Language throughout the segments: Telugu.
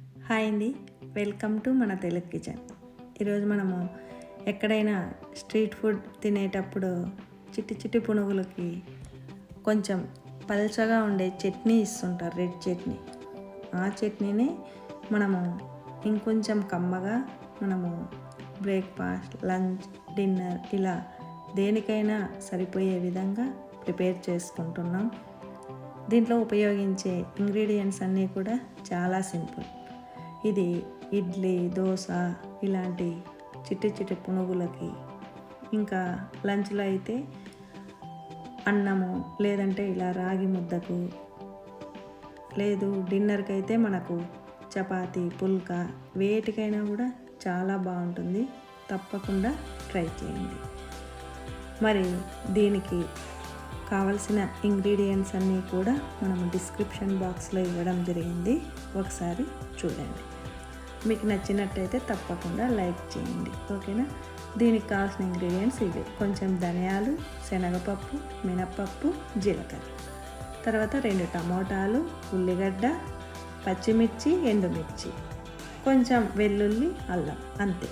హాయ్ అండి. వెల్కమ్ టు మన తెలుగు కిచెన్. ఈరోజు మనము ఎక్కడైనా స్ట్రీట్ ఫుడ్ తినేటప్పుడు చిట్టి చిట్టి పునుగులకి కొంచెం పల్చగా ఉండే చట్నీ ఇస్తుంటారు రెడ్ చట్నీ. ఆ చట్నీని మనము ఇంకొంచెం కమ్మగా మనము బ్రేక్ఫాస్ట్ లంచ్ డిన్నర్ ఇలా దేనికైనా సరిపోయే విధంగా ప్రిపేర్ చేసుకుంటున్నాం. దీంట్లో ఉపయోగించే ఇంగ్రీడియంట్స్ అన్నీ కూడా చాలా సింపుల్. ఇది ఇడ్లీ దోశ ఇలాంటి చిట్టి చిట్టి పునుగులకి ఇంకా లంచ్లో అయితే అన్నము లేదంటే ఇలా రాగి ముద్దకు లేదు డిన్నర్కి అయితే మనకు చపాతీ పుల్కా వేటికైనా కూడా చాలా బాగుంటుంది. తప్పకుండా ట్రై చేయండి. మరి దీనికి కావలసిన ఇంగ్రీడియంట్స్ అన్నీ కూడా మనము డిస్క్రిప్షన్ బాక్స్లో ఇవ్వడం జరిగింది. ఒకసారి చూడండి. మీకు నచ్చినట్టయితే తప్పకుండా లైక్ చేయండి ఓకేనా? దీనికి కావాల్సిన ఇంగ్రీడియంట్స్ ఇవి. కొంచెం ధనియాలు శనగపప్పు మినప్పప్పు జీలకర్ర. తర్వాత రెండు టమోటాలు ఉల్లిగడ్డ పచ్చిమిర్చి ఎండుమిర్చి. కొంచెం వెల్లుల్లి అల్లం అంతే.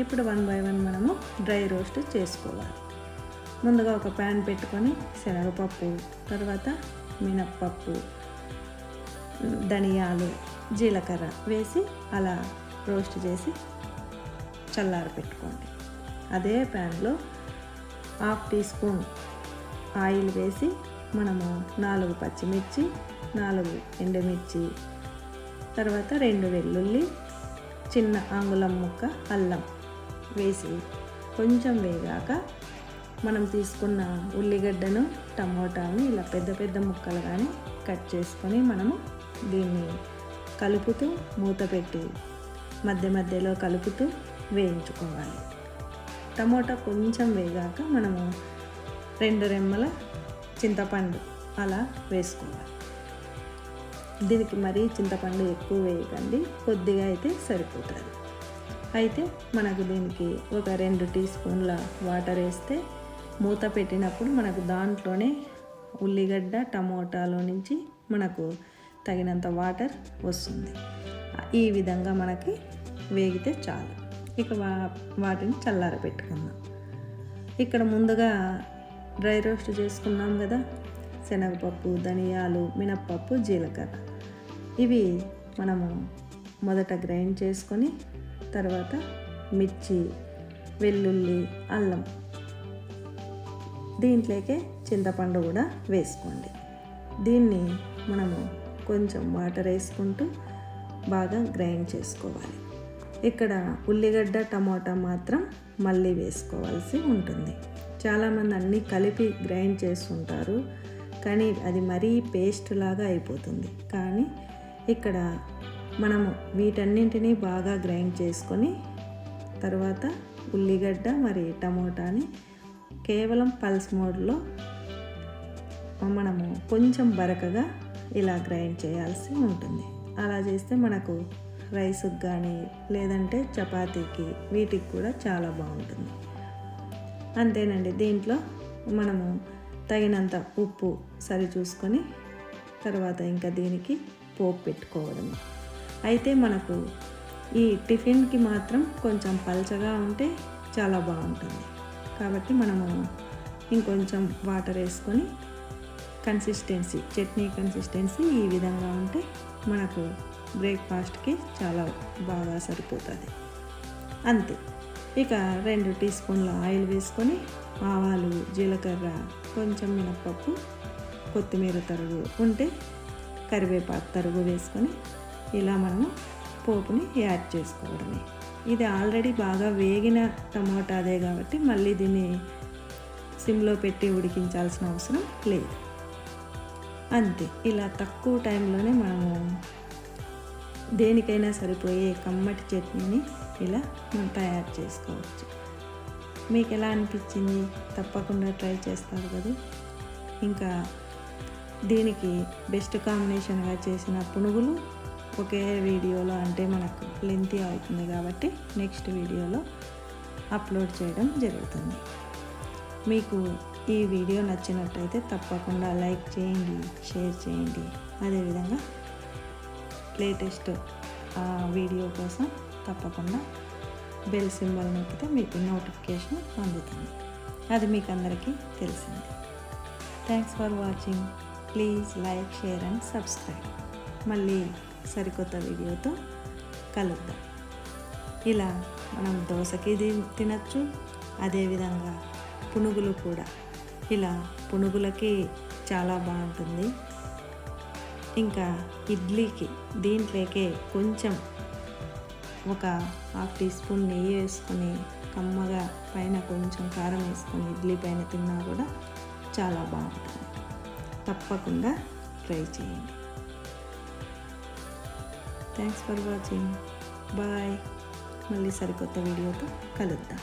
ఇప్పుడు వన్ బై వన్ మనము డ్రై రోస్ట్ చేసుకోవాలి. ముందుగా ఒక ప్యాన్ పెట్టుకొని శనగపప్పు తర్వాత మినప్పప్పు ధనియాలు జీలకర్ర వేసి అలా రోస్ట్ చేసి చల్లార పెట్టుకోండి. అదే ప్యాన్లో హాఫ్ టీ స్పూన్ ఆయిల్ వేసి మనము నాలుగు పచ్చిమిర్చి నాలుగు ఎండుమిర్చి తర్వాత రెండు వెల్లుల్లి చిన్న అంగుళం ముక్క అల్లం వేసి కొంచెం వేగాక మనం తీసుకున్న ఉల్లిగడ్డను టమోటాను ఇలా పెద్ద పెద్ద ముక్కలు కానీ కట్ చేసుకొని మనము దీన్ని కలుపుతూ మూత పెట్టి మధ్య మధ్యలో కలుపుతూ వేయించుకోవాలి. టమోటా కొంచెం వేగాక మనము రెండు రెమ్మల చింతపండు అలా వేసుకోవాలి. దీనికి మరీ చింతపండు ఎక్కువ వేయకండి కొద్దిగా అయితే సరిపోతుంది. అయితే మనకు దీనికి ఒక రెండు టీ స్పూన్ల వాటర్ వేస్తే మూత పెట్టినప్పుడు మనకు దాంట్లోనే ఉల్లిగడ్డ టమోటాలో నుంచి మనకు తగినంత వాటర్ వస్తుంది. ఈ విధంగా మనకి వేగితే చాలు. ఇక వా వాటిని చల్లార పెట్టుకుందాం ఇక్కడ ముందుగా డ్రై రోస్ట్ చేసుకున్నాం కదా? శనగపప్పు ధనియాలు మినప్పప్పు జీలకర్ర. ఇవి మనము మొదట గ్రైండ్ చేసుకొని తర్వాత మిర్చి వెల్లుల్లి అల్లం దీంట్లోకే చింతపండు కూడా వేసుకోండి. దీన్ని మనము కొంచెం వాటర్ వేసుకుంటూ బాగా గ్రైండ్ చేసుకోవాలి. ఇక్కడ ఉల్లిగడ్డ టమాటా మాత్రం మళ్ళీ వేసుకోవాల్సి ఉంటుంది. చాలామంది అన్నీ కలిపి గ్రైండ్ చేస్తుంటారు కానీ అది మరీ పేస్ట్ లాగా అయిపోతుంది. కానీ ఇక్కడ మనము వీటన్నింటినీ బాగా గ్రైండ్ చేసుకొని తర్వాత ఉల్లిగడ్డ మరి టమోటాని కేవలం పల్స్ మోడ్లో మనము కొంచెం బరకగా ఇలా గ్రైండ్ చేయాల్సి ఉంటుంది. అలా చేస్తే మనకు రైస్కి కానీ లేదంటే చపాతీకి వీటికి కూడా చాలా బాగుంటుంది. అంతేనండి. దీంట్లో మనము తగినంత ఉప్పు సరి చూసుకొని తర్వాత ఇంకా దీనికి పోపు పెట్టుకోవడం అయితే మనకు ఈ టిఫిన్కి మాత్రం కొంచెం పల్చగా ఉంటే చాలా బాగుంటుంది. కాబట్టి మనము ఇంకొంచెం వాటర్ వేసుకొని కన్సిస్టెన్సీ చట్నీ కన్సిస్టెన్సీ ఈ విధంగా ఉంటే మనకు బ్రేక్ఫాస్ట్కి చాలా బాగా సరిపోతుంది. అంతే. ఇక రెండు టీ స్పూన్ల ఆయిల్ వేసుకొని ఆవాలు జీలకర్ర కొంచెం మినప్పప్పు కొత్తిమీర తరుగు ఉంటే కరివేపాకు తరుగు వేసుకొని ఇలా మనము పోపుని యాడ్ చేసుకోవడమే. ఇది ఆల్రెడీ బాగా వేగిన టమాటాదే కాబట్టి మళ్ళీ దీన్ని సిమ్లో పెట్టి ఉడికించాల్సిన అవసరం లేదు. అంతే. ఇలా తక్కువ టైంలోనే మనము దేనికైనా సరిపోయే కమ్మటి చట్నీని ఇలా మనం తయారు చేసుకోవచ్చు. మీకు ఎలా అనిపించింది? తప్పకుండా ట్రై చేస్తారు కదా. ఇంకా దీనికి బెస్ట్ కాంబినేషన్గా చేసిన పునుగులు ఒకే వీడియోలో అంటే మనకు లెంతీ అవుతుంది కాబట్టి నెక్స్ట్ వీడియోలో అప్లోడ్ చేయడం జరుగుతుంది. మీకు ఈ వీడియో నచ్చినట్టయితే తప్పకుండా లైక్ చేయండి షేర్ చేయండి. అదేవిధంగా లేటెస్ట్ వీడియో కోసం తప్పకుండా బెల్ సింబల్ నొక్కితే మీకు నోటిఫికేషన్ అందుతుంది అది మీకు అందరికీ తెలిసింది. Thanks for watching please like share and subscribe మళ్ళీ సరికొత్త వీడియోతో కలుద్దాం. ఇలా మనం దోశకి తినచ్చు అదేవిధంగా పునుగులు కూడా. ఇలా పునుగులకి చాలా బాగుంటుంది. ఇంకా ఇడ్లీకి దీంట్లోకే కొంచెం ఒక హాఫ్ టీ స్పూన్ నెయ్యి వేసుకొని కమ్మగా పైన కొంచెం కారం వేసుకొని ఇడ్లీ పైన తిన్నా కూడా చాలా బాగుంటుంది. తప్పకుండా ట్రై చేయండి. థ్యాంక్స్ ఫర్ వాచింగ్ బాయ్ మళ్ళీ సరికొత్త వీడియోతో కలుద్దాం.